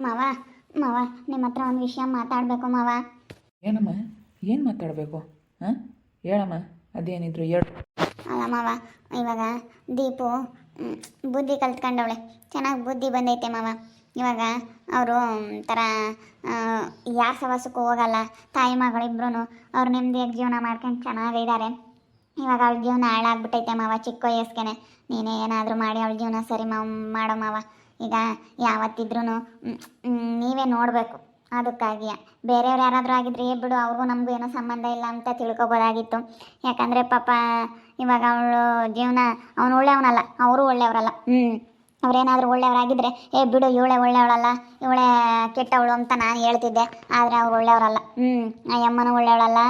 ಮಾವ ಮಾವ ನಿಮ್ಮ ಹತ್ರ ಒಂದು ವಿಷಯ ಮಾತಾಡಬೇಕು ಮಾವ. ಏನಮ್ಮ? ಏನು ಮಾತಾಡಬೇಕು? ಹಾಂ? ಹೇಳಮ್ಮ ಅದೇನಿದ್ರು ಹೇಳು. ಅಲ್ಲ ಮಾವ ಇವಾಗ ದೀಪು ಬುದ್ಧಿ ಕಲ್ತ್ಕೊಂಡವಳೆ. ಚೆನ್ನಾಗಿ ಬುದ್ಧಿ ಬಂದೈತೆ ಮಾವ. ಇವಾಗ ಅವರು ಥರ ಯಾರ ಸವಾಸಕ್ಕೂ ಹೋಗಲ್ಲ. ತಾಯಿ ಮಗಳಿಬ್ರು ಅವ್ರು ನೆಮ್ಮದಿಯಾಗಿ ಜೀವನ ಮಾಡ್ಕೊಂಡು ಚೆನ್ನಾಗಿದ್ದಾರೆ ಇವಾಗ ಅವಳ ಜೀವನ ಹಾಳಾಗ್ಬಿಟ್ಟೈತೆ ಮಾವ ಚಿಕ್ಕ ವಯಸ್ಸಿಗೆ ನೀನೇ ಏನಾದರೂ ಮಾಡಿ ಅವಳ ಜೀವನ ಸರಿ ಮಾವ ಮಾಡೋ ಮಾವ. ಈಗ ಯಾವತ್ತಿದ್ರೂ ನೀವೇ ನೋಡಬೇಕು. ಅದಕ್ಕಾಗಿ ಬೇರೆಯವ್ರು ಯಾರಾದರೂ ಆಗಿದ್ರೆ ಬಿಡು, ಅವ್ರಿಗೂ ನಮಗೂ ಏನೋ ಸಂಬಂಧ ಇಲ್ಲ ಅಂತ ತಿಳ್ಕೊಬೋದಾಗಿತ್ತು. ಯಾಕಂದರೆ ಪಾಪ ಇವಾಗ ಅವಳು ಜೀವನ, ಅವನು ಒಳ್ಳೆಯವನಲ್ಲ, ಅವರು ಒಳ್ಳೆಯವರಲ್ಲ. ಹ್ಞೂ ಅವ್ರೇನಾದರೂ ಒಳ್ಳೆಯವರಾಗಿದ್ದರೆ ಏ, ಬಿಡು, ಇವಳೆ ಒಳ್ಳೆಯವಳಲ್ಲ, ಇವಳೆ ಕೆಟ್ಟವಳು ಅಂತ ನಾನು ಹೇಳ್ತಿದ್ದೆ, ಆದರೆ ಅವ್ರು ಒಳ್ಳೆಯವರಲ್ಲ. ಹ್ಞೂ ಆ ಒಳ್ಳೆಯವಳಲ್ಲ,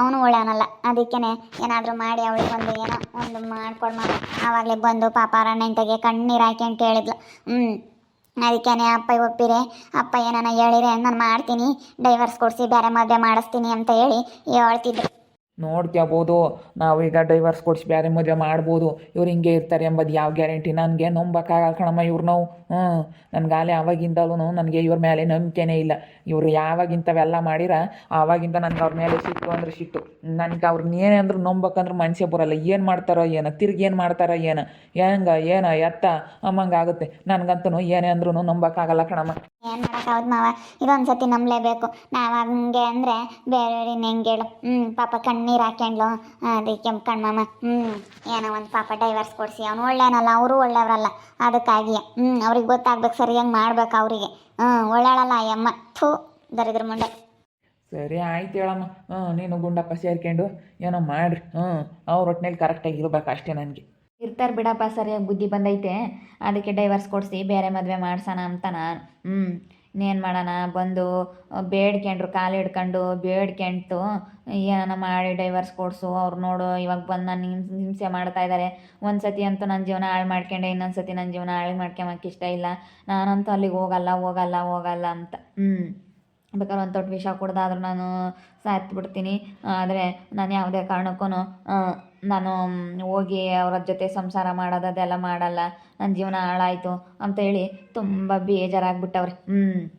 ಅವನು ಒಳ್ಳೆಯವನಲ್ಲ. ಅದಕ್ಕೇ ಏನಾದರೂ ಮಾಡಿ ಅವಳಿಗೆ ಒಂದು ಏನೋ ಒಂದು ಮಾಡ್ಕೊಡ್ಮ ಮಾಡ. ಆವಾಗಲೇ ಬಂದು ಪಾಪ ಅರಣ್ಯಂತೆಗೆ ಕಣ್ಣೀರು ಹಾಕ್ಯಂತ ಹೇಳಿದ್ಲು. ಹ್ಞೂ ಅದಕ್ಕೇನೆ, ಅಪ್ಪ, ಒಪ್ಪಿರೆ, ಅಪ್ಪ ಏನಾನ ಹೇಳಿರಿ, ನಾನು ಮಾಡ್ತೀನಿ ಡೈವರ್ಸ್ ಕೊಡಿಸಿ, ಬೇರೆ ಮದುವೆ ಮಾಡಿಸ್ತೀನಿ ಅಂತ ಹೇಳಿ ಹೇಳ್ತಿದ್ರು. ನೋಡ್ಕೋಬೋದು ನಾವು ಈಗ ಡೈವರ್ಸ್ ಕೊಡಿಸಿ ಬೇರೆ ಮದುವೆ ಮಾಡ್ಬೋದು. ಇವ್ರು ಹಿಂಗೆ ಇರ್ತಾರೆ ಎಂಬುದು ಯಾವ ಗ್ಯಾರಂಟಿ ನನಗೆ ನಂಬಕ್ಕಾಗಲ್ಲ ಕಣಮ್ಮ ಇವ್ರು ನಾವು. ಹ್ಞೂ ನನಗಾಲೆ ಆವಾಗಿಂದಲೂ ನನಗೆ ಇವ್ರ ಮೇಲೆ ನಂಬಿಕೆನೇ ಇಲ್ಲ. ಇವರು ಯಾವಾಗಿಂತವೆಲ್ಲ ಮಾಡಿರ ಆವಾಗಿಂದ ನನಗೆ ಅವ್ರ ಮೇಲೆ ಸಿಟ್ಟು ಅಂದ್ರೆ ಸಿಟ್ಟು. ನನಗೆ ಅವ್ರನ್ನ ಏನೇ ಅಂದ್ರೆ ನಂಬಕ್ಕಂದ್ರೆ ಮನಸ್ಸೇ ಬರೋಲ್ಲ. ಏನು ಮಾಡ್ತಾರೋ ಏನೋ, ತಿರ್ಗಿ ಏನು ಮಾಡ್ತಾರೋ ಏನೋ. ಹೆಂಗ, ಏನೋ, ಎತ್ತ ಅಮ್ಮಂಗಾಗುತ್ತೆ ನನಗಂತೂ ಏನೇ ಅಂದ್ರೂ ನಂಬಕ್ಕಾಗಲ್ಲ ಕಣಮ್ಮ. ಏನು ಮಾಡೋಕ್ಕಾಗೋದು ಮಾವ? ಇದೊಂದು ಸತಿ ನಂಬಲೇಬೇಕು. ನಾವು ಹಂಗೆ ಅಂದರೆ ಬೇರೆಯವ್ರಿನ ಹೆಂಗೆ ಹೇಳು? ಹ್ಞೂ ಪಾಪ ಕಣ್ಣೀರು ಹಾಕ್ಯಂಡ್ಲು ಅದಕ್ಕೆ ಕಣ್ಮಮ್ಮ ಹ್ಞೂ ಏನೋ ಒಂದು ಪಾಪ ಡೈವರ್ಸ್ ಕೊಡಿಸಿ. ಅವನು ಒಳ್ಳೆಯವನಲ್ಲ ಅವರು ಒಳ್ಳೆಯವರಲ್ಲ ಅದಕ್ಕಾಗಿ ಹ್ಞೂ ಅವ್ರಿಗೆ ಗೊತ್ತಾಗ್ಬೇಕು ಸರಿಯಾಗಿ ಮಾಡ್ಬೇಕು ಅವರಿಗೆ. ಹ್ಞೂ ಒಳ್ಳೆಯವಳಲ್ಲ ಅಯ್ಯಮ್ಮ ಅಮ್ಮ. ಥೂ ದರಿದ್ರ ಮುಂಡೆ ಸರಿ ಆಯ್ತು ಹೇಳಮ್ಮ. ಹ್ಞೂ ನೀನು ಗುಂಡಪ್ಪ ಸೇರ್ಕೊಂಡು ಏನೋ ಮಾಡ್ರಿ. ಹ್ಞೂ ಅವ್ರ ಒಟ್ಟಿನಲ್ಲಿ ಕರೆಕ್ಟಾಗಿ ಇರ್ಬೇಕು ಅಷ್ಟೇ ನನಗೆ. ಇರ್ತಾರೆ ಬಿಡಪ್ಪ ಸರಿಯಾಗಿ ಬುದ್ಧಿ ಬಂದೈತೆ. ಅದಕ್ಕೆ ಡೈವರ್ಸ್ ಕೊಡಿಸಿ ಬೇರೆ ಮದುವೆ ಮಾಡ್ಸೋಣ ಅಂತ ನಾನು. ಹ್ಞೂ ಇನ್ನೇನು ಮಾಡೋಣ? ಬಂದು ಬೇಡ್ಕೊಂಡ್ರು, ಕಾಲು ಹಿಡ್ಕೊಂಡು ಬೇಡ್ಕೊಂಡ್ತು, ಏನಾನ ಮಾಡಿ ಡೈವರ್ಸ್ ಕೊಡಿಸು, ಅವ್ರು ನೋಡು, ಇವಾಗ ಬಂದು ನಾನು ಹಿಂಸೆ ಮಾಡ್ತಾ ಇದ್ದಾರೆ ಒಂದು ಸತಿ ಅಂತೂ ನನ್ನ ಜೀವನ ಹಾಳು ಮಾಡ್ಕೊಂಡೆ ಇನ್ನೊಂದು ಸತಿ ನನ್ನ ಜೀವನ ಹಾಳು ಮಾಡ್ಕೊಂಬಕ್ಕೆ ಇಷ್ಟ ಇಲ್ಲ. ನಾನಂತೂ ಅಲ್ಲಿಗೆ ಹೋಗಲ್ಲ ಹೋಗಲ್ಲ ಹೋಗಲ್ಲ ಅಂತ. ಹ್ಞೂ ಬೇಕಾದ್ರೆ ಒಂದು ತೊಟ್ಟು ವಿಷ ಕುಡ್ದಾದ್ರೂ ನಾನು ಸಾಯ್ತು ಬಿಡ್ತೀನಿ. ಆದರೆ, ನಾನು ಯಾವುದೇ ಕಾರಣಕ್ಕೂ ನಾನು ಹೋಗಿ ಅವ್ರ ಜೊತೆ ಸಂಸಾರ ಮಾಡೋದು, ಅದೆಲ್ಲ ಮಾಡಲ್ಲ. ನನ್ನ ಜೀವನ ಹಾಳಾಯಿತು ಅಂತೇಳಿ ತುಂಬ ಬೇಜಾರಾಗ್ಬಿಟ್ಟವ್ರೆ. ಹ್ಞೂ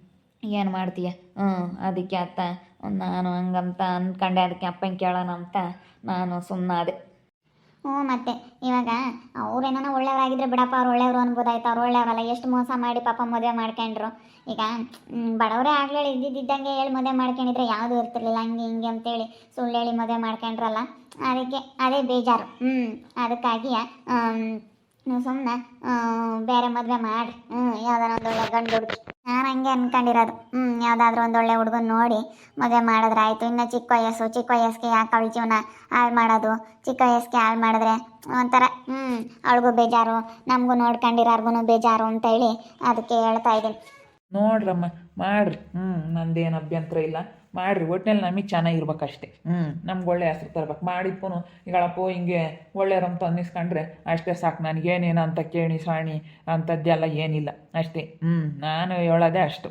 ಏನು ಮಾಡ್ತೀಯ? ಹ್ಞೂ ಅದಕ್ಕೆ ಅತ್ತ, ನಾನು ಹಂಗಂತ ಅಂದ್ಕೊಂಡೆ ಅದಕ್ಕೆ ಅಪ್ಪಂಗೆ ಕೇಳೋಣ ಅಂತ ನಾನು ಸುಮ್ಮನಾದೆ ಹ್ಞೂ, ಮತ್ತೆ ಇವಾಗ ಅವ್ರೇನಾನ ಒಳ್ಳೆಯವರಾಗಿದ್ರೆ ಬಿಡಪ್ಪ, ಅವ್ರು ಒಳ್ಳೆಯವರು ಅನ್ಬೋದಾಯ್ತು, ಅವ್ರು ಒಳ್ಳೆಯವರಲ್ಲ, ಎಷ್ಟು ಮೋಸ ಮಾಡಿ ಪಾಪ ಮದುವೆ ಮಾಡ್ಕೊಂಡ್ರು. ಈಗ ಬಡವರೇ ಆಗ್ಲೇ, ಇದ್ದಿದ್ದಂಗೆ ಹೇಳಿ ಮದುವೆ ಮಾಡ್ಕೊಂಡಿದ್ರೆ ಯಾವುದು ಇರ್ತಿರ್ಲಿಲ್ಲ, ಹಂಗೆ ಹಿಂಗೆ ಅಂತೇಳಿ ಸುಳ್ಳು ಹೇಳಿ ಮದುವೆ ಮಾಡ್ಕೊಂಡ್ರಲ್ಲ, ಅದಕ್ಕೆ ಅದೇ ಬೇಜಾರು. ಹ್ಞೂ, ಅದಕ್ಕಾಗಿ ನೀವು ಸುಮ್ಮನೆ ಬೇರೆ ಮದುವೆ ಮಾಡಿ ಹ್ಞೂ ಯಾವ್ದಾರ ಒಂದು ಒಳ್ಳೆ ಗಂಡು ಹುಡುಗಿ. ನಾನು ಹಂಗೆ ಅನ್ಕೊಂಡಿರೋದು. ಹ್ಞೂ ಯಾವುದಾದ್ರೂ ಒಂದು ಒಳ್ಳೆ ಹುಡುಗನ ನೋಡಿ ಮದುವೆ ಮಾಡಿದ್ರೆ ಆಯಿತು. ಇನ್ನು ಚಿಕ್ಕ ವಯಸ್ಸು, ಚಿಕ್ಕ ವಯಸ್ಸಿಗೆ ಯಾಕೆ ಅವಳ ಜೀವನ ಹಾಳು ಮಾಡೋದು? ಚಿಕ್ಕ ವಯಸ್ಸಿಗೆ ಹಾಳು ಮಾಡಿದ್ರೆ ಒಂಥರ ಹ್ಞೂ ಅವಳಿಗೂ ಬೇಜಾರು, ನಮಗೂ ನೋಡ್ಕೊಂಡಿರೋರ್ಗು ಬೇಜಾರು ಅಂತ ಹೇಳಿ ಅದಕ್ಕೆ ಹೇಳ್ತಾ ಇದ್ದೀನಿ. ನೋಡ್ರಮ್ಮ ಮಾಡ್ರಿ. ಹ್ಞೂ ನಂದೇನು ಅಭ್ಯಂತರ ಇಲ್ಲ. ಮಾಡ್ರಿ ಒಟ್ಟಿನಲ್ಲಿ ನಮಗೆ ಚೆನ್ನಾಗಿರ್ಬೇಕು ಅಷ್ಟೇ ಹ್ಞೂ ನಮ್ಗೆ ಒಳ್ಳೆ ಹೆಸ್ರು ತರ್ಬೇಕು. ಮಾಡಿಪ್ಪನು ಈಗಳಪ್ಪ ಹಿಂಗೆ ರಮ್ ಅನ್ನಿಸ್ಕೊಂಡ್ರೆ ಅಷ್ಟೇ ಸಾಕು. ನನಗೇನೇನು ಅಂತ ಕೇಳಿ ಸಾಣಿ ಅಂಥದ್ದೆಲ್ಲ ಏನಿಲ್ಲ. ಅಷ್ಟೇ. ಹ್ಞೂ ನಾನು ಹೇಳೋದೇ ಅಷ್ಟು.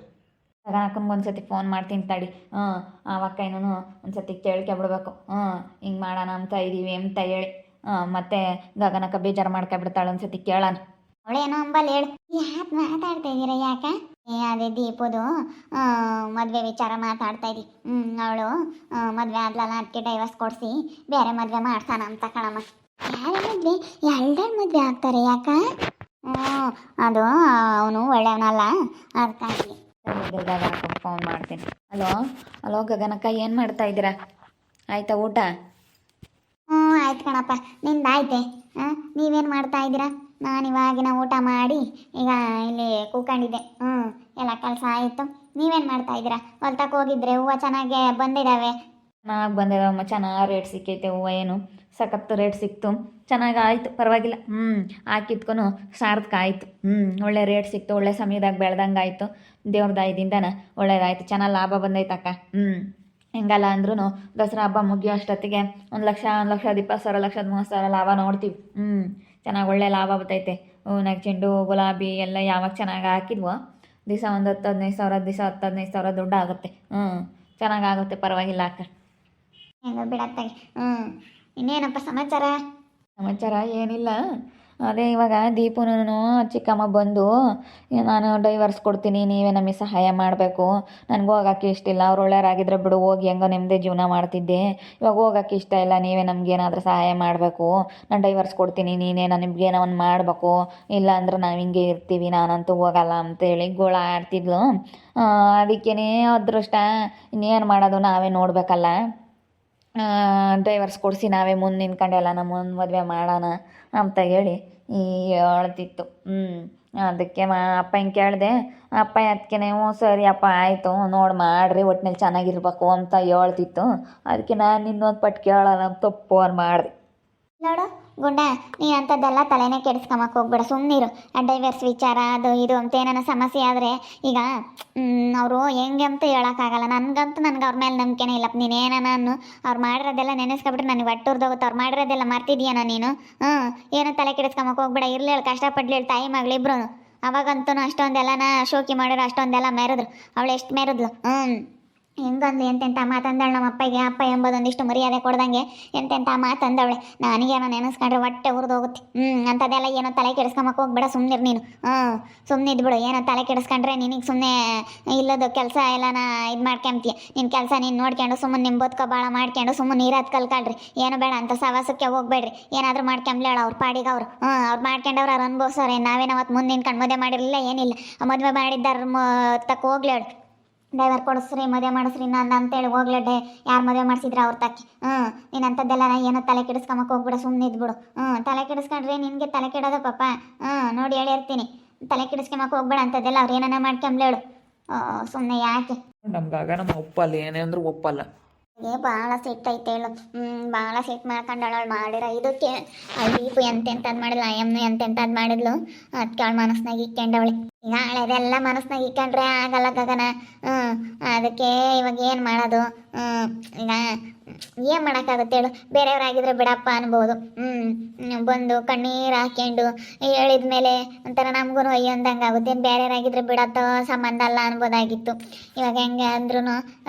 ಗಗನಕ್ಕನಿಗೆ ಒಂದು ಸತಿ ಫೋನ್ ಮಾಡ್ತೀನಿ ತಡಿ. ಹಾಂ ಆವಾಗ ಇನ್ನೂ ಒಂದು ಸತಿ ಕೇಳ್ಕೊಬಿಡ್ಬೇಕು ಹ್ಞೂ ಹಿಂಗೆ ಮಾಡೋಣ ಅಂತ ಇದೀವಿ ಅಂತ ಹೇಳಿ. ಹಾಂ ಮತ್ತೆ ಗಗನಕ್ಕ ಬೇಜಾರು ಮಾಡ್ಕೊಬಿಡ್ತಾಳೆ ಒಂದು ಸತಿ ಕೇಳೋಣ. ಅವಳೇನೋ ಅಂಬಲ್ಲಿ ಹೇಳು. ಯಾಕೆ ಮಾತಾಡ್ತಾ ಇದ್ದೀರಾ ಯಾಕ? ಏ, ಅದೇ ದೀಪದು ಮದುವೆ ವಿಚಾರ ಮಾತಾಡ್ತಾ ಇದ್ದಿ. ಅವಳು ಮದುವೆ ಆದ್ಲಲ್ಲ ಅದಕ್ಕೆ ಡೈವರ್ಸ್ ಕೊಡಿಸಿ, ಬೇರೆ ಮದುವೆ ಮಾಡ್ತಾನ ಅಂತ ಕಣಮ್ಮ. ಯಾರ ಮದುವೆ ಎರಡೆರಡು ಮದುವೆ ಆಗ್ತಾರೆ, ಯಾಕ? ಹ್ಞೂ ಅದು, ಅವನು ಒಳ್ಳೆಯವನಲ್ಲ ಅದಕ್ಕಾಗಿ ಫೋನ್ ಮಾಡ್ತೀನಿ. ಹಲೋ ಹಲೋ ಗಗನಕ್ಕ, ಏನು ಮಾಡ್ತಾ ಇದ್ದೀರಾ? ಆಯ್ತಾ ಊಟ? ಹ್ಞೂ, ಆಯ್ತು ಕಣಪ್ಪ. ನಿಂದಾಯ್ತೆ ಹಾಂ? ನೀವೇನು ಮಾಡ್ತಾ ಇದ್ದೀರಾ? ನಾನು ಇವಾಗಿನ ಊಟ ಮಾಡಿ ಈಗ ಇಲ್ಲಿ ಕೂಕೊಂಡಿದ್ದೆ ಹ್ಞೂ, ಎಲ್ಲ ಕೆಲಸ ಆಯಿತು. ನೀವೇನು ಮಾಡ್ತಾ ಇದ್ದೀರಾ? ಹೊಲ್ತಕ್ಕೆ ಹೋಗಿದ್ರೆ ಹೂವು ಚೆನ್ನಾಗೆ ಬಂದಿದ್ದಾವೆ ಚೆನ್ನಾಗಿ ಬಂದಿದಾವಮ್ಮ ಚೆನ್ನಾಗಿ ರೇಟ್ ಸಿಕ್ಕೈತೆ ಹೂವು ಏನು. ಸಖತ್ತು ರೇಟ್ ಸಿಕ್ತು. ಚೆನ್ನಾಗಿ ಆಯಿತು, ಪರವಾಗಿಲ್ಲ. ಹ್ಞೂ ಹಾಕಿದ್ಕೊನು ಸಾರ್ಥಕ ಆಯಿತು. ಹ್ಞೂ, ಒಳ್ಳೆ ರೇಟ್ ಸಿಕ್ತು, ಒಳ್ಳೆ ಸಮಯದಾಗ ಬೆಳೆದಂಗೆ ಆಯಿತು ದೇವ್ರ ದಯದಿಂದನ ಒಳ್ಳೇದಾಯ್ತು. ಚೆನ್ನಾಗಿ ಲಾಭ ಬಂದೈತಕ್ಕ. ಹ್ಞೂ. ಹೆಂಗಲ್ಲ ಅಂದ್ರೂ ದಸರಾ ಹಬ್ಬ ಮುಗಿಯೋ ಅಷ್ಟೊತ್ತಿಗೆ ಒಂದು ಲಕ್ಷ ಒಂದು ಲಕ್ಷದ ಇಪ್ಪತ್ತು ಸಾವಿರ ಲಕ್ಷದ ಮೂವತ್ತು ಸಾವಿರ ಲಾಭ ನೋಡ್ತೀವಿ. ಹ್ಞೂ ಚೆನ್ನಾಗಿ ಒಳ್ಳೆ ಲಾಭ ಬರ್ತೈತೆ. ಹೂನಾಗ ಚೆಂಡು ಗುಲಾಬಿ ಎಲ್ಲ ಯಾವಾಗ ಚೆನ್ನಾಗಿ ಹಾಕಿದ್ವೋ ದಿವಸ ಒಂದು ಹತ್ತು ಹದಿನೈದು ಸಾವಿರ ದಿವಸ ಹತ್ತು ಹದಿನೈದು ಸಾವಿರ ದುಡ್ಡು ಆಗುತ್ತೆ. ಹ್ಞೂ ಚೆನ್ನಾಗಾಗುತ್ತೆ ಪರವಾಗಿಲ್ಲ ಅಕ್ಕ. ಹೆಂಗೋ ಬಿಡತ್ತಾಗಿ ಹ್ಞೂ ಇನ್ನೇನಪ್ಪ ಸಮಾಚಾರ? ಸಮಾಚಾರ ಏನಿಲ್ಲ. ಅದೇ ಇವಾಗ ದೀಪುನೂ ಚಿಕ್ಕಮ್ಮ ಬಂದು ನಾನು ಡೈವರ್ಸ್ ಕೊಡ್ತೀನಿ, ನೀವೇ ನಮಗೆ ಸಹಾಯ ಮಾಡಬೇಕು. ನನಗೆ ಹೋಗೋಕ್ಕೆ ಇಷ್ಟ ಇಲ್ಲ ಅವ್ರು ಒಳ್ಳೆಯವರಾಗಿದ್ರೆ ಬಿಡು, ಹೋಗಿ ಹೆಂಗೋ ನೆಮ್ಮದಿ ಜೀವನ ಮಾಡ್ತಿದ್ದೆ. ಇವಾಗ ಹೋಗೋಕ್ಕೆ ಇಷ್ಟ ಇಲ್ಲ, ನೀವೇ ನಮ್ಗೆ ಏನಾದರೂ ಸಹಾಯ ಮಾಡಬೇಕು. ನಾನು ಡೈವರ್ಸ್ ಕೊಡ್ತೀನಿ, ನೀನೇ ನಿಮ್ಗೇನೋ ಒಂದು ಮಾಡಬೇಕು. ಇಲ್ಲ ಅಂದ್ರೆ ನಾವು ಹಿಂಗೆ ಇರ್ತೀವಿ, ನಾನಂತೂ ಹೋಗಲ್ಲ ಅಂತೇಳಿ ಗೋಳ ಆಡ್ತಿದ್ಲು. ಅದಕ್ಕೇ ಅದೃಷ್ಟ, ಇನ್ನೇನು ಮಾಡೋದು ನಾವೇ ನೋಡಬೇಕಲ್ಲ. ಡ್ರೈವರ್ಸ್ ಕೊಡಿಸಿ ನಾವೇ ಮುಂದೆ ನಿಂತ್ಕೊಂಡೆಲ್ಲ ಮುಂದೆ ಮದುವೆ ಮಾಡೋಣ ಅಂತ ಹೇಳಿ ಈ ಹೇಳ್ತಿತ್ತು. ಹ್ಞೂ ಅದಕ್ಕೆ ಮಾ ಅಪ್ಪ ಹಿಂಗೆ ಕೇಳಿದೆ, ಅಪ್ಪ ಅದಕ್ಕೆ ನೀವು ಸರಿ ಅಪ್ಪ ಆಯಿತು, ನೋಡಿ ಮಾಡಿರಿ ಒಟ್ಟಿನಲ್ಲಿ ಚೆನ್ನಾಗಿರ್ಬೇಕು ಅಂತ ಹೇಳ್ತಿತ್ತು. ಅದಕ್ಕೆ ನಾನು ಇನ್ನೊಂದು ಪಟ್ಟು ಕೇಳೋಣ ಅಂತ ಫೋನ್ ಮಾಡಿದೆ. ನೋಡು, ಗುಂಡ ನೀ ಅಂಥದ್ದೆಲ್ಲ ತಲೆನೇ ಕೆಡಿಸ್ಕೊಂಬಕ್ಕೆ ಹೋಗ್ಬೇಡ. ಸುಮ್ಮನಿರು ಡೈವರ್ಸ್ ವಿಚಾರ, ಅದು ಇದು ಅಂತ ಏನಾರ ಸಮಸ್ಯೆ ಆದರೆ ಈಗ ಅವರು ಹೆಂಗೆ ಅಂತ ಹೇಳೋಕ್ಕಾಗಲ್ಲ. ನನಗಂತೂ ನನಗೆ ಅವ್ರ ಮೇಲೆ ನಂಬಿಕೆನೇ ಇಲ್ಲ. ನೀನು ಏನಾನು ಅವ್ರು ಮಾಡಿರೋದೆಲ್ಲ ನೆನೆಸ್ಕೊಬಿಟ್ರೆ ನನಗೆ ಒಟ್ಟುರ್ದೋಗುತ್ತೆ ಅವ್ರು ಮಾಡಿರೋದೆಲ್ಲ ಮರ್ತಿದ್ಯಾನ ನೀನು? ಹ್ಞೂ ಏನೋ ತಲೆ ಕೆಡಿಸ್ಕೊಂಬಕ್ಕೆ ಹೋಗ್ಬೇಡ. ಇರಲಿ ಹೇಳಿ, ಕಷ್ಟಪಡ್ಲಿ ತಾಯಿ ಮಗಳಿಬ್ರು ಅವಾಗಂತೂ ಅಷ್ಟೊಂದೆಲ್ಲನ ಶೋಕಿ ಮಾಡಿದ್ರು ಅಷ್ಟೊಂದೆಲ್ಲ ಮೆರೆದ್ರು. ಅವಳು ಎಷ್ಟು ಮೆರೆದ್ಲು? ಹ್ಞೂ ಹೆಂಗಂದು ಎಂತೆಂಥ ಮಾತಂದಳು ನಮ್ಮ ಅಪ್ಪಗೆ ಅಪ್ಪ ಎಂಬುದೊಂದಿಷ್ಟು ಮರ್ಯಾದೆ ಕೊಡ್ದಂಗೆ ಎಂತೆಂಥ ಮಾತಂದವಳೆ ನನಗೇನೋ ನೆನೆಸ್ಕೊಂಡ್ರೆ ಹೊಟ್ಟೆ ಉರಿದೋಗುತ್ತೆ ಹ್ಞೂ ಅಂಥದ್ದೆಲ್ಲ ಏನೋ ತಲೆ ಕೆಡಿಸ್ಕೊಂಬಕ್ಕೆ ಹೋಗ್ಬೇಡ ಸುಮ್ಮನಿರು ನೀನು. ಹ್ಞೂ ಸುಮ್ಮನೆ ಇದ್ಬಿಡು ಏನೋ ತಲೆ ಕೆಡಿಸ್ಕೊಂಡ್ರೆ ನಿನಗೆ ಸುಮ್ಮನೆ ಇಲ್ಲದ ಕೆಲಸ ಎಲ್ಲನ ಇದು ಮಾಡ್ಕೊಂತೀಯ ನಿನ್ನ ಕೆಲಸ ನೀನು ನೋಡ್ಕೊಂಡು ಸುಮ್ಮನೆ ನಿಮ್ಮ ಬದುಕೋ ಭಾಳ ಮಾಡ್ಕೊಂಡು ಸುಮ್ಮನೆ ನೀರತ್ತು ಕಲ್ಕಳ್ರಿ ಏನು ಬೇಡ, ಅಂತ ಸವಾಸಕ್ಕೆ ಹೋಗ್ಬೇಡ್ರಿ. ಏನಾದರೂ ಮಾಡ್ಕೊಂಬ್ಲೇಳ ಅವ್ರ ಪಾಡಿಗೆ ಅವ್ರು. ಹ್ಞೂ, ಅವ್ರು ಮಾಡ್ಕೊಂಡವ್ರು ಅವ್ರು ಅನ್ಭವಿಸೋರೆ. ನಾವೇನು ಅವತ್ತು ಮುಂದೆ ನಿಂತ್ಕೊಂಡು ಮದುವೆ ಮಾಡಿರಲಿಲ್ಲ, ಏನಿಲ್ಲ. ಮದುವೆ ಮಾಡಿದ್ದಾರ ತಕ್ಕ ಹೋಗ್ಲೇಳು. ಡೈವರ್ ಕೊಡಿಸ್ರಿ ಮದುವೆ ಮಾಡಿಸ್ರಿ ನಾನು ಅಂತೇಳಿ ಹೋಗ್ಲಡ್ಡೆ. ಯಾರು ಮದುವೆ ಮಾಡಿಸಿದ್ರೆ ಅವ್ರ ತಕ್ಕಿ. ಹ್ಞೂ ನೀನು ಅಂಥದ್ದೆಲ್ಲ ಏನೋ ತಲೆ ಕೆಡಿಸ್ಕೊಂಬಕ್ಕೆ ಹೋಗ್ಬಿಡು ಸುಮ್ಮನೆ ಇದ್ಬಿಡು. ಹ್ಞೂ ತಲೆ ಕೆಡಿಸ್ಕೊಂಡ್ರೆ ನಿನಗೆ ತಲೆ ಕೆಡೋದು ಪಾಪ. ಹ್ಞೂ ನೋಡಿ ಹೇಳಿರ್ತೀನಿ ತಲೆ ಕೆಡಿಸ್ಕೊಂಬಕ್ಕೆ ಹೋಗ್ಬೇಡ ಅಂಥದ್ದೆಲ್ಲ ಅವ್ರು ಏನಾನ ಮಾಡ್ಕೊಂಬ್ಲೇಳು ಸುಮ್ಮನೆ ಯಾಕೆ? ನಮ್ಗಾಗ ನಮ್ಮ ಒಪ್ಪಲ್ಲ ಏನೇ ಅಂದ್ರೂ ಒಪ್ಪಲ್ಲ ಏ ಭಾಳ ಸಿಟ್ಟು ಐತೆ ಹೇಳು. ಹ್ಞೂ ಭಾಳ ಸಿಟ್ಟು ಮಾಡ್ಕೊಂಡಳು ಮಾಡಿರ ಇದಕ್ಕೆ. ಅಲ್ಲಿ ದೀಪು ಎಂತೆಂಥದ್ದು ಮಾಡಿಲ್ಲ ಅಯ್ಯಮ್ಮನು ಎಂತೆಂಥದ್ದು ಮಾಡಿದ್ಲು. ಅದಕ್ಕೆ ಅವಳು ಮನಸ್ನಾಗ ಇಕ್ಕೊಂಡವಳೆ ಈಗ ಅದೆಲ್ಲ ಮನಸ್ನಾಗ ಇಕ್ಕಂಡ್ರೆ ಆಗಲ್ಲ ಗಗನ. ಹ್ಞೂ ಅದಕ್ಕೆ ಇವಾಗ ಏನು ಮಾಡೋದು? ಈಗ ಏನು ಮಾಡೋಕ್ಕಾಗುತ್ತೆ ಹೇಳು? ಬೇರೆಯವರಾಗಿದ್ರೆ ಬಿಡಪ್ಪ ಅನ್ಬೋದು. ಹ್ಞೂ ಬಂದು ಕಣ್ಣೀರು ಹಾಕ್ಯಂಡು ಹೇಳಿದ ಮೇಲೆ ಒಂಥರ ನಮಗೂ ಅಯ್ಯೋ ಅಂದಂಗೆ ಆಗುತ್ತೆ. ಬೇರೆಯವರಾಗಿದ್ರೆ ಬಿಡತ್ತೋ ಸಂಬಂಧ ಅಲ್ಲ ಅನ್ಬೋದಾಗಿತ್ತು. ಇವಾಗ ಹೆಂಗೆ ಅಂದ್ರೂ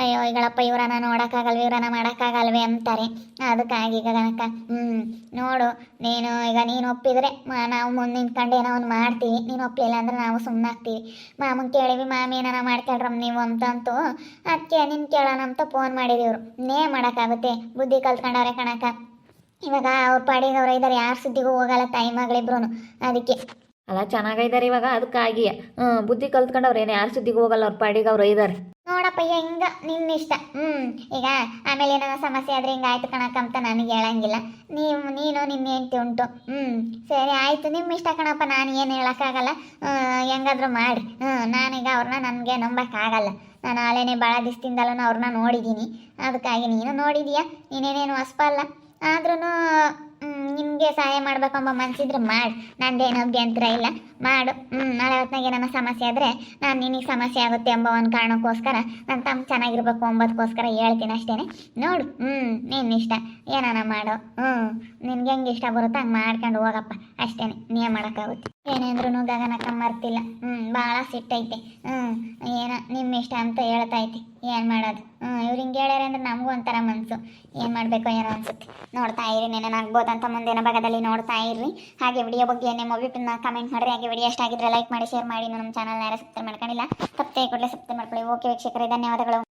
ಅಯ್ಯೋ, ಈಗಳಪ್ಪ ಇವ್ರನ್ನ ನೋಡೋಕ್ಕಾಗಲ್ವೇ, ಇವ್ರನ್ನ ಮಾಡೋಕ್ಕಾಗಲ್ವೇ ಅಂತಾರೆ. ಅದಕ್ಕಾಗಿ ಗಗನಕ್ಕ ಹ್ಞೂ ನೋಡು, ನೀನು ಈಗ ನೀನು ಒಪ್ಪಿದರೆ ನಾವು ಮುಂದೆ ನಿಂತ್ಕೊಂಡು ಏನೋ ಒಂದು ಮಾಡ್ತೀವಿ. ನೀನು ಒಪ್ಪಿಲ್ಲ ಅಂದ್ರೆ ನಾವು ಸುಮ್ಮನಾಗ್ತೀವಿ ಮಾಮನ್ ಕೇಳಿವಿ, ಮಾಮಿ, ಏನಾರ ಮಾಡ್ಕೊಳ್ರಮ್ಮ ನೀವು ಅಂತಂತೂ. ಅದಕ್ಕೆ ನಿನ್ ಕೇಳೋಣ ಅಂತ ಫೋನ್ ಮಾಡಿರಿ ಇವರು. ನೇ ಮಾಡೋಕ್ಕಾಗುತ್ತೆ. ಬುದ್ಧಿ ಕಲ್ತ್ಕೊಂಡವ್ರೆ ಕಣಕ ಇವಾಗ ಅವ್ರ ಪಾಡಿಗೆ ಅವ್ರ ಇದ್ದಾರೆ ಯಾರ ಸುದ್ದಿಗೂ ಹೋಗಲ್ಲ ತಾಯಿ ಮಗಳಿಬ್ರು ಅದಕ್ಕೆ ಅಲ್ಲ ಚೆನ್ನಾಗೈದಾರೆ ಇವಾಗ ಅದಕ್ಕಾಗಿ ಹ್ಮ್ ಬುದ್ಧಿ ಕಲ್ತ್ಕೊಂಡವ್ರು ಏನೇ ಯಾರು ಸುದ್ದಿಗೆ ಹೋಗಲ್ಲ ಅವ್ರ ಪಾಡಿಗೆ ಅವ್ರು ಇದ್ದಾರೆ ನೋಡಪ್ಪ ಹೆಂಗ ನಿನ್ನ ಇಷ್ಟ? ಹ್ಞೂ ಈಗ ಆಮೇಲೆ ಏನೋ ಸಮಸ್ಯೆ ಆದ್ರೆ ಹಿಂಗ ಆಯ್ತು ಕಣಕ್ಕಂತ ನನಗೆ ಹೇಳಂಗಿಲ್ಲ. ನೀವು ನೀನು ನಿನ್ನ ಹೆಂಡತಿ ಉಂಟು. ಹ್ಮ್ ಸರಿ ಆಯ್ತು ನಿಮ್ಮ ಇಷ್ಟ ಕಣಪ್ಪ ನಾನು ಏನು ಆ, ಹೆಂಗಾದ್ರೂ ಮಾಡಿ ಹ್ಮ್ ನಾನೀಗ ಅವ್ರನ್ನ ನನಗೆ ನಂಬಕ್ಕಾಗಲ್ಲ. ನಾನು ಆಲೇನೆ ಭಾಳ ದಿಸ್ತಿಂದಲ್ಲ ಅವ್ರನ್ನ ನೋಡಿದ್ದೀನಿ ಅದಕ್ಕಾಗಿ ನೀನು ನೋಡಿದೀಯ? ನೀನೇನೇನು ಹೊಸ್ಪ ಅಲ್ಲ? ಆದ್ರೂ ನಿಮಗೆ ಸಹಾಯ ಮಾಡ್ಬೇಕಂಬ ಮನ್ಸಿದ್ರೆ ಮಾಡಿ. ನಂದೇನು ಅಭ್ಯಂತರ ಇಲ್ಲ. ಮಾಡು. ಹ್ಞೂ ನಾಳೆ ಹೊತ್ತಿನಾಗ ಸಮಸ್ಯೆ ಆದರೆ ನಾನು ನಿನಗೆ ಸಮಸ್ಯೆ ಆಗುತ್ತೆ ಎಂಬ ಒಂದು ಕಾರಣಕ್ಕೋಸ್ಕರ ನನ್ನ ತಮ್ಮ ಚೆನ್ನಾಗಿರ್ಬೇಕು ಅಂಬೋದಕ್ಕೋಸ್ಕರ ಹೇಳ್ತೀನಿ ಅಷ್ಟೇ ನೋಡು. ಹ್ಞೂ ನಿನ್ನ ಇಷ್ಟ. ಏನಾನ ಮಾಡು. ಹ್ಞೂ ನಿನ್ಗೆ ಹೆಂಗೆ ಇಷ್ಟ ಬರುತ್ತೆ ಹಂಗೆ ಮಾಡ್ಕೊಂಡು ಹೋಗಪ್ಪ. ಅಷ್ಟೇ ನೀ ಮಾಡೋಕ್ಕಾಗುತ್ತೆ. ಏನೇಂದ್ರೂ ಗಗನಕ್ಕ ಮರ್ತಿಲ್ಲ. ಹ್ಞೂ ಭಾಳ ಸಿಟ್ಟೈತೆ. ಹ್ಞೂ ಏನೋ ನಿಮ್ಮ ಇಷ್ಟ ಅಂತ ಹೇಳ್ತೈತಿ ಏನು ಮಾಡೋದು? ಹ್ಞೂ ಇವ್ರು ಹಿಂಗೆ ಹೇಳ್ಯಾರ ಅಂದ್ರೆ ನಮಗೂ ಒಂಥರ ಮನಸ್ಸು ಏನು ಮಾಡಬೇಕೋ ಏನೋ ಅನ್ಸುತ್ತೆ. ನೋಡ್ತಾ ಇರಿ ನೆನೆ ಆಗ್ಬೋದಂತ ಮುಂದಿನ ಭಾಗದಲ್ಲಿ ನೋಡ್ತಾ ಇರ್ರಿ. ಹಾಗೆ ವಿಡಿಯೋ ಬಗ್ಗೆ ನಿಮ್ಮ ಅಭಿಪ್ರಾಯ ಕಮೆಂಟ್ ಮಾಡ್ರಿ. ಹಾಗೆ ವಿಡಿಯೋ ಇಷ್ಟ ಆಗಿದ್ರೆ ಲೈಕ್ ಮಾಡಿ ಶೇರ್ ಮಾಡಿ. ನಮ್ಮ ಚಾನಲ್ ಯಾರು ಸಬ್ಸ್ಕ್ರೈಬ್ ಮಾಡ್ಕೊಂಡಿಲ್ಲ ತಪ್ಪೇ ಕೂಡಲೇ ಸಬ್ಸ್ಕ್ರೈಬ್ ಮಾಡ್ಕೊಳ್ಳಿ. ಓಕೆ ವೀಕ್ಷಕರೇ, ಧನ್ಯವಾದಗಳು.